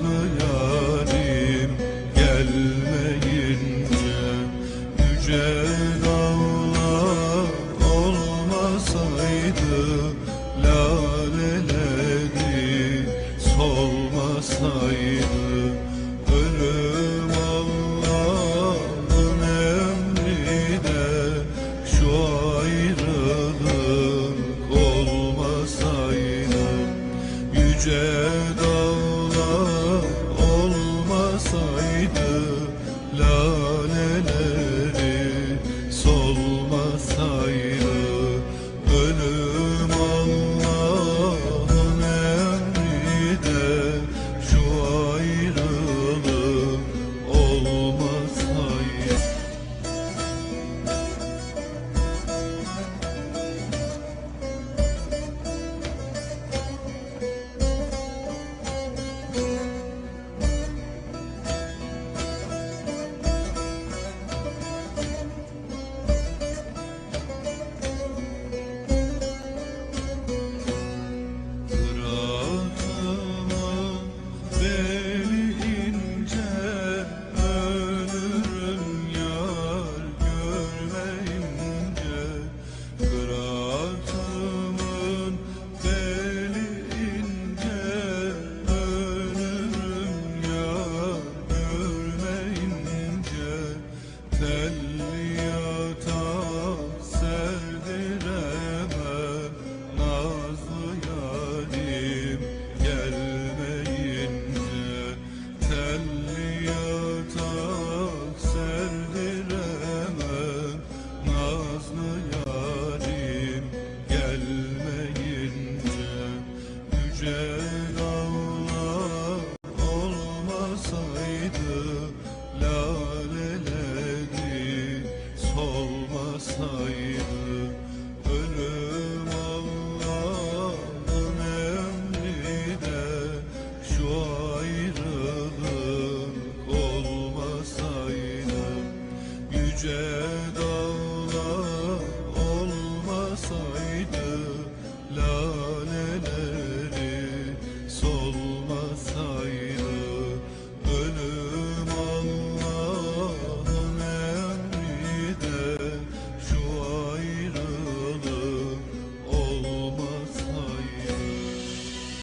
nazlı yarim gelmeyince yüce dağlar olmasaydı laleleri solmasaydı ölüm Allah'ın emrine şu ayrılık olmasaydı yüce dağlar olmasaydı Laleleri solmasaydı